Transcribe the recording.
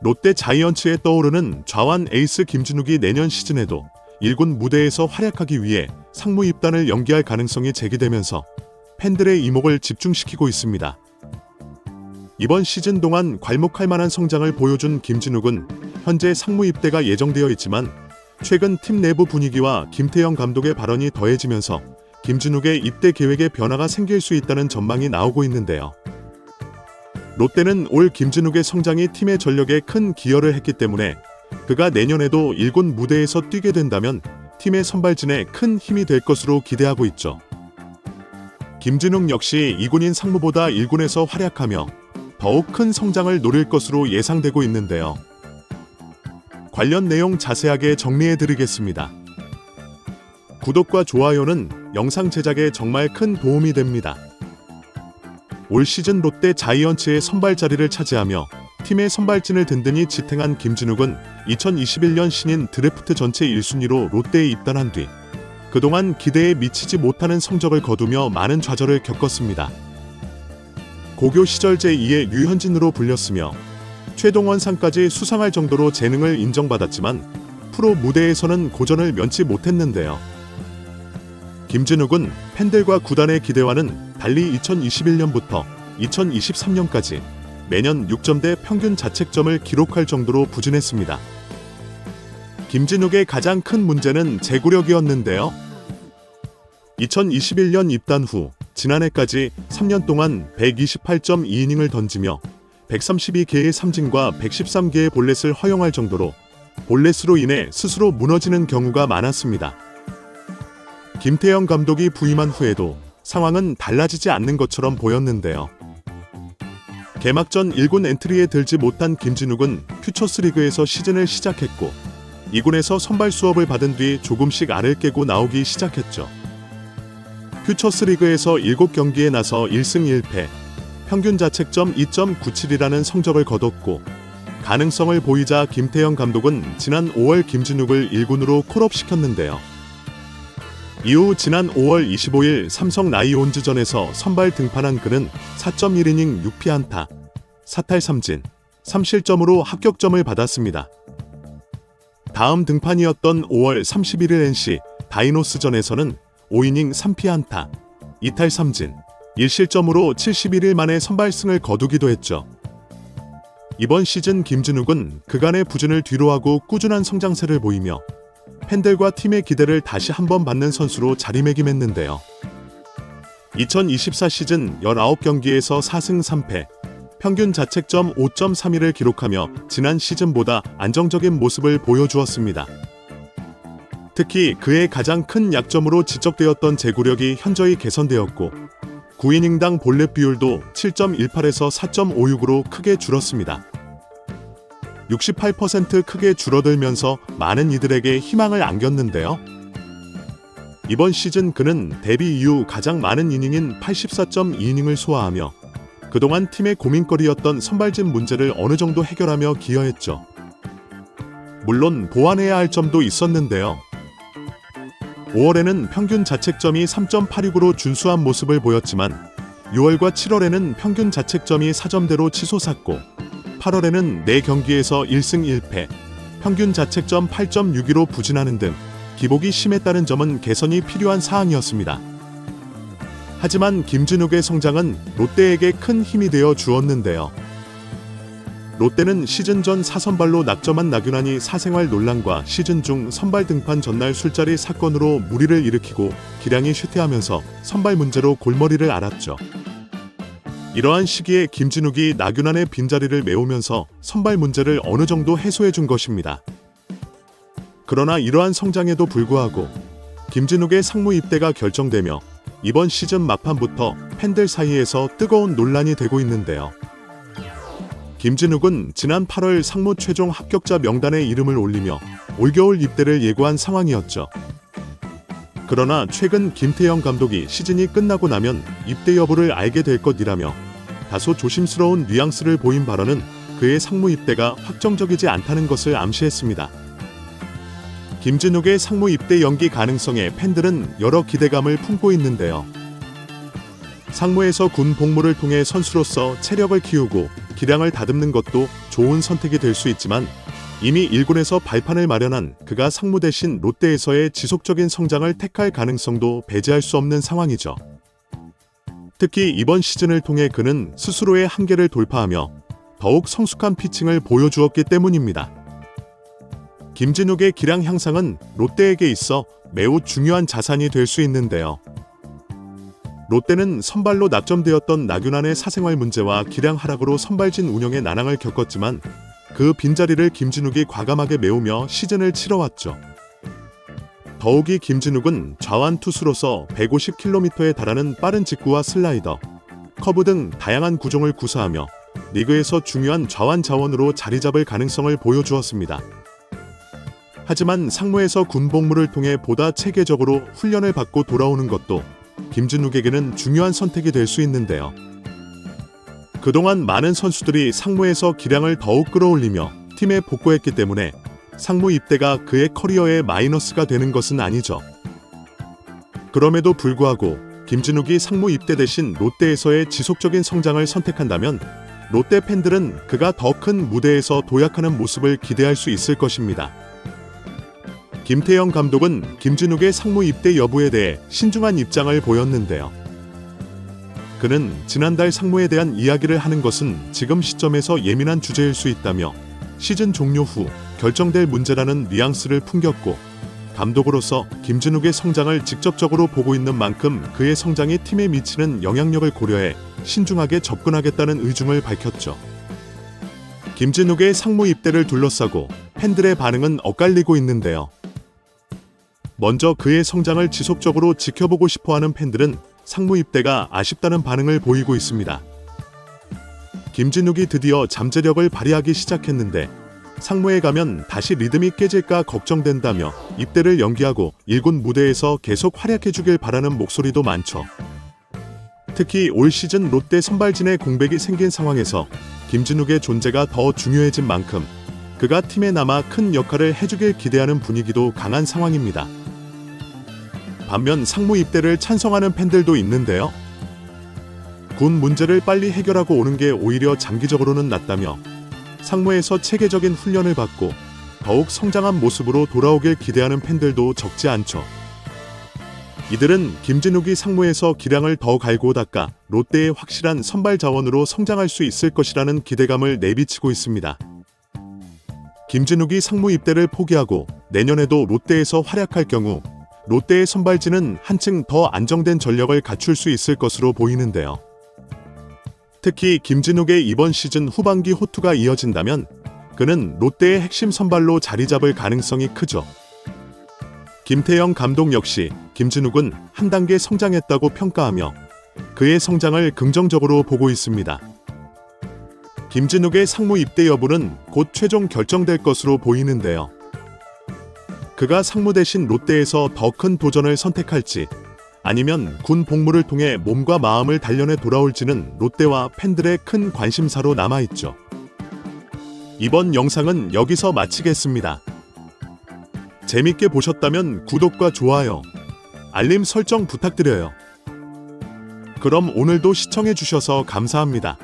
롯데 자이언츠에 떠오르는 좌완 에이스 김진욱이 내년 시즌에도 1군 무대에서 활약하기 위해 상무 입단을 연기할 가능성이 제기되면서 팬들의 이목을 집중시키고 있습니다. 이번 시즌 동안 괄목할 만한 성장을 보여준 김진욱은 현재 상무 입대가 예정되어 있지만 최근 팀 내부 분위기와 김태형 감독의 발언이 더해지면서 김진욱의 입대 계획에 변화가 생길 수 있다는 전망이 나오고 있는데요. 롯데는 올 김진욱의 성장이 팀의 전력에 큰 기여를 했기 때문에 그가 내년에도 1군 무대에서 뛰게 된다면 팀의 선발진에 큰 힘이 될 것으로 기대하고 있죠. 김진욱 역시 2군인 상무보다 1군에서 활약하며 더욱 큰 성장을 노릴 것으로 예상되고 있는데요. 관련 내용 자세하게 정리해 드리겠습니다. 구독과 좋아요는 영상 제작에 정말 큰 도움이 됩니다. 올 시즌 롯데 자이언츠의 선발 자리를 차지하며 팀의 선발진을 든든히 지탱한 김진욱은 2021년 신인 드래프트 전체 1순위로 롯데에 입단한 뒤 그동안 기대에 미치지 못하는 성적을 거두며 많은 좌절을 겪었습니다. 고교 시절 제2의 류현진으로 불렸으며 최동원 상까지 수상할 정도로 재능을 인정받았지만 프로 무대에서는 고전을 면치 못했는데요. 김진욱은 팬들과 구단의 기대와는 달리 2021년부터 2023년까지 매년 6점대 평균 자책점을 기록할 정도로 부진했습니다. 김진욱의 가장 큰 문제는 제구력이었는데요. 2021년 입단 후 지난해까지 3년 동안 128.2이닝을 던지며 132개의 삼진과 113개의 볼넷을 허용할 정도로 볼넷으로 인해 스스로 무너지는 경우가 많았습니다. 김태형 감독이 부임한 후에도 상황은 달라지지 않는 것처럼 보였는데요. 개막전 1군 엔트리에 들지 못한 김진욱은 퓨처스리그에서 시즌을 시작했고 2군에서 선발 수업을 받은 뒤 조금씩 알을 깨고 나오기 시작했죠. 퓨처스리그에서 7경기에 나서 1승 1패, 평균 자책점 2.97이라는 성적을 거뒀고 가능성을 보이자 김태형 감독은 지난 5월 김진욱을 1군으로 콜업시켰는데요. 이후 지난 5월 25일 삼성 라이온즈전에서 선발 등판한 그는 4.1이닝 6피안타, 4탈 3진, 3실점으로 합격점을 받았습니다. 다음 등판이었던 5월 31일 NC 다이노스전에서는 5이닝 3피안타, 2탈 3진, 1실점으로 71일 만에 선발승을 거두기도 했죠. 이번 시즌 김진욱은 그간의 부진을 뒤로하고 꾸준한 성장세를 보이며 팬들과 팀의 기대를 다시 한번 받는 선수로 자리매김했는데요. 2024 시즌 19경기에서 4승 3패, 평균 자책점 5.31을 기록하며 지난 시즌보다 안정적인 모습을 보여주었습니다. 특히 그의 가장 큰 약점으로 지적되었던 제구력이 현저히 개선되었고 9이닝당 볼넷 비율도 7.18에서 4.56으로 크게 줄었습니다. 68% 크게 줄어들면서 많은 이들에게 희망을 안겼는데요. 이번 시즌 그는 데뷔 이후 가장 많은 이닝인 84.2이닝을 소화하며 그동안 팀의 고민거리였던 선발진 문제를 어느 정도 해결하며 기여했죠. 물론 보완해야 할 점도 있었는데요. 5월에는 평균 자책점이 3.86으로 준수한 모습을 보였지만 6월과 7월에는 평균 자책점이 4점대로 치솟았고 8월에는 4경기에서 1승 1패, 평균 자책점 8.62로 부진하는 등 기복이 심했다는 점은 개선이 필요한 사항이었습니다. 하지만 김진욱의 성장은 롯데에게 큰 힘이 되어 주었는데요. 롯데는 시즌 전 사선발로 낙점한 나균환이 사생활 논란과 시즌 중 선발 등판 전날 술자리 사건으로 무리를 일으키고 기량이 쇠퇴하면서 선발 문제로 골머리를 앓았죠. 이러한 시기에 김진욱이 나균환의 빈자리를 메우면서 선발 문제를 어느 정도 해소해 준 것입니다. 그러나 이러한 성장에도 불구하고 김진욱의 상무 입대가 결정되며 이번 시즌 막판부터 팬들 사이에서 뜨거운 논란이 되고 있는데요. 김진욱은 지난 8월 상무 최종 합격자 명단에 이름을 올리며 올겨울 입대를 예고한 상황이었죠. 그러나 최근 김태형 감독이 시즌이 끝나고 나면 입대 여부를 알게 될 것이라며 다소 조심스러운 뉘앙스를 보인 발언은 그의 상무 입대가 확정적이지 않다는 것을 암시했습니다. 김진욱의 상무 입대 연기 가능성에 팬들은 여러 기대감을 품고 있는데요. 상무에서 군 복무를 통해 선수로서 체력을 키우고 기량을 다듬는 것도 좋은 선택이 될 수 있지만 이미 1군에서 발판을 마련한 그가 상무 대신 롯데에서의 지속적인 성장을 택할 가능성도 배제할 수 없는 상황이죠. 특히 이번 시즌을 통해 그는 스스로의 한계를 돌파하며 더욱 성숙한 피칭을 보여주었기 때문입니다. 김진욱의 기량 향상은 롯데에게 있어 매우 중요한 자산이 될 수 있는데요. 롯데는 선발로 낙점되었던 나균안의 사생활 문제와 기량 하락으로 선발진 운영에 난항을 겪었지만 그 빈자리를 김진욱이 과감하게 메우며 시즌을 치러왔죠. 더욱이 김진욱은 좌완 투수로서 150km에 달하는 빠른 직구와 슬라이더, 커브 등 다양한 구종을 구사하며 리그에서 중요한 좌완 자원으로 자리 잡을 가능성을 보여주었습니다. 하지만 상무에서 군 복무를 통해 보다 체계적으로 훈련을 받고 돌아오는 것도 김진욱에게는 중요한 선택이 될 수 있는데요. 그동안 많은 선수들이 상무에서 기량을 더욱 끌어올리며 팀에 복구했기 때문에 상무 입대가 그의 커리어에 마이너스가 되는 것은 아니죠. 그럼에도 불구하고 김진욱이 상무 입대 대신 롯데에서의 지속적인 성장을 선택한다면 롯데 팬들은 그가 더 큰 무대에서 도약하는 모습을 기대할 수 있을 것입니다. 김태형 감독은 김진욱의 상무 입대 여부에 대해 신중한 입장을 보였는데요. 그는 지난달 상무에 대한 이야기를 하는 것은 지금 시점에서 예민한 주제일 수 있다며 시즌 종료 후 결정될 문제라는 뉘앙스를 풍겼고 감독으로서 김진욱의 성장을 직접적으로 보고 있는 만큼 그의 성장이 팀에 미치는 영향력을 고려해 신중하게 접근하겠다는 의중을 밝혔죠. 김진욱의 상무 입대를 둘러싸고 팬들의 반응은 엇갈리고 있는데요. 먼저 그의 성장을 지속적으로 지켜보고 싶어 하는 팬들은 상무 입대가 아쉽다는 반응을 보이고 있습니다. 김진욱이 드디어 잠재력을 발휘하기 시작했는데 상무에 가면 다시 리듬이 깨질까 걱정된다며 입대를 연기하고 일군 무대에서 계속 활약해주길 바라는 목소리도 많죠. 특히 올 시즌 롯데 선발진의 공백이 생긴 상황에서 김진욱의 존재가 더 중요해진 만큼 그가 팀에 남아 큰 역할을 해주길 기대하는 분위기도 강한 상황입니다. 반면 상무 입대를 찬성하는 팬들도 있는데요. 군 문제를 빨리 해결하고 오는 게 오히려 장기적으로는 낫다며 상무에서 체계적인 훈련을 받고 더욱 성장한 모습으로 돌아오길 기대하는 팬들도 적지 않죠. 이들은 김진욱이 상무에서 기량을 더 갈고 닦아 롯데의 확실한 선발 자원으로 성장할 수 있을 것이라는 기대감을 내비치고 있습니다. 김진욱이 상무 입대를 포기하고 내년에도 롯데에서 활약할 경우 롯데의 선발진은 한층 더 안정된 전력을 갖출 수 있을 것으로 보이는데요. 특히 김진욱의 이번 시즌 후반기 호투가 이어진다면 그는 롯데의 핵심 선발로 자리 잡을 가능성이 크죠. 김태형 감독 역시 김진욱은 한 단계 성장했다고 평가하며 그의 성장을 긍정적으로 보고 있습니다. 김진욱의 상무 입대 여부는 곧 최종 결정될 것으로 보이는데요. 그가 상무 대신 롯데에서 더 큰 도전을 선택할지 아니면 군 복무를 통해 몸과 마음을 단련해 돌아올지는 롯데와 팬들의 큰 관심사로 남아있죠. 이번 영상은 여기서 마치겠습니다. 재밌게 보셨다면 구독과 좋아요, 알림 설정 부탁드려요. 그럼 오늘도 시청해주셔서 감사합니다.